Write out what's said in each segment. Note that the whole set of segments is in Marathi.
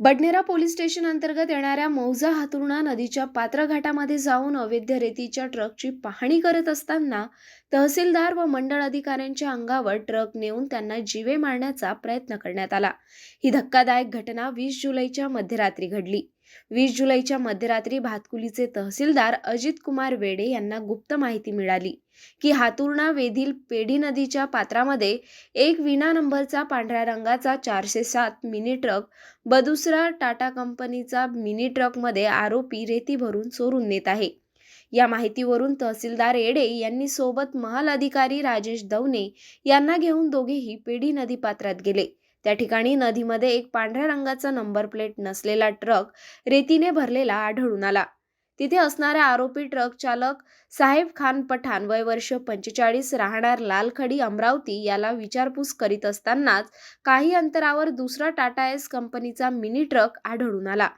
बडनेरा पोलीस स्टेशन अंतर्गत येणाऱ्या मौजा हातुर्णा नदीच्या पात्र घाटामध्ये जाऊन अवैध रेतीच्या ट्रकची पाहणी करत असताना तहसीलदार व मंडळ अधिकाऱ्यांच्या अंगावर ट्रक नेऊन त्यांना जीवे मारण्याचा प्रयत्न करण्यात आला. ही धक्कादायक घटना वीस जुलैच्या मध्यरात्री घडली. वीस जुलैच्या मध्यरात्री भातकुलीचे तहसीलदार अजित कुमार वेडे यांना गुप्त माहिती मिळाली की हातुर्णा वेधील पेढी नदीच्या पात्रामध्ये एक विना नंबरचा पांढऱ्या रंगाचा चारशे सात मिनी ट्रक बदुसरा टाटा कंपनीचा मिनी ट्रकमध्ये आरोपी रेती भरून चोरून नेत आहे. या माहितीवरून तहसीलदार येडे यांनी सोबत महाल अधिकारी राजेश दवने यांना घेऊन दोघेही पेढी नदी पात्रात गेले. त्या ठिकाणी नदीमध्ये एक पांढऱ्या रंगाचा नंबर प्लेट नसलेला ट्रक रेतीने भरलेला आढळून आला. तिथे असणाऱ्या आरोपी ट्रक चालक साहेब खान पठाण वय वर्ष पंचेचाळीस राहणार लालखडी अमरावती याला विचारपूस करीत असतानाच काही अंतरावर दुसरा टाटा एस कंपनीचा मिनी ट्रक आढळून आला.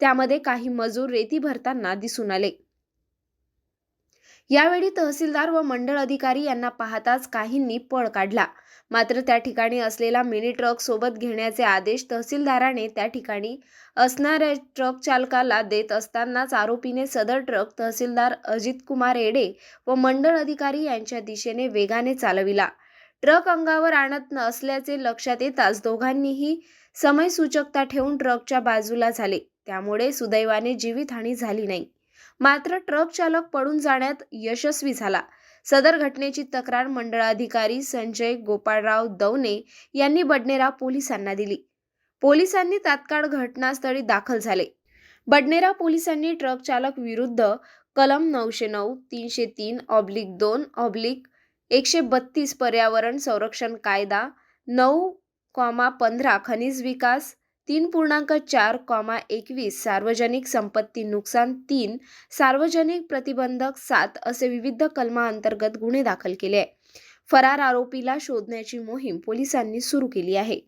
त्यामध्ये काही मजूर रेती भरताना दिसून आले. यावेळी तहसीलदार व मंडळ अधिकारी यांना पाहताच काहींनी पळ काढला. मात्र त्या ठिकाणी असलेला मिनी ट्रक सोबत घेण्याचे आदेश तहसीलदाराने त्या ठिकाणी असणाऱ्या ट्रक चालकाला देत असतानाच आरोपीने सदर ट्रक तहसीलदार अजित कुमार येडे व मंडळ अधिकारी यांच्या दिशेने वेगाने चालविला. ट्रक अंगावर आणत नसल्याचे लक्षात येताच दोघांनीही समयसूचकता ठेवून ट्रकच्या बाजूला झाले. त्यामुळे सुदैवाने जीवितहानी झाली नाही. मात्र ट्रक चालक पडून जाण्यात यशस्वी झाला. सदर घटनेची तक्रार मंडळाधिकारी संजय गोपाळराव दवने यांनी बडनेरा पोलिसांना दिली. पोलिसांनी तात्काळ घटनास्थळी दाखल झाले. बडनेरा पोलिसांनी ट्रक चालक विरुद्ध कलम नऊशे नऊ तीनशे तीन ऑब्लिक दोन ऑब्लिक एकशे बत्तीस पर्यावरण संरक्षण कायदा नऊ कॉमा पंधरा खनिज विकास तीन पूर्णांक चार कॉमा एकवीस सार्वजनिक संपत्ती नुकसान तीन सार्वजनिक प्रतिबंधक सात असे विविध कलमाअंतर्गत गुन्हे दाखल केले आहे फरार आरोपीला शोधण्याची मोहीम पोलिसांनी सुरू केली आहे.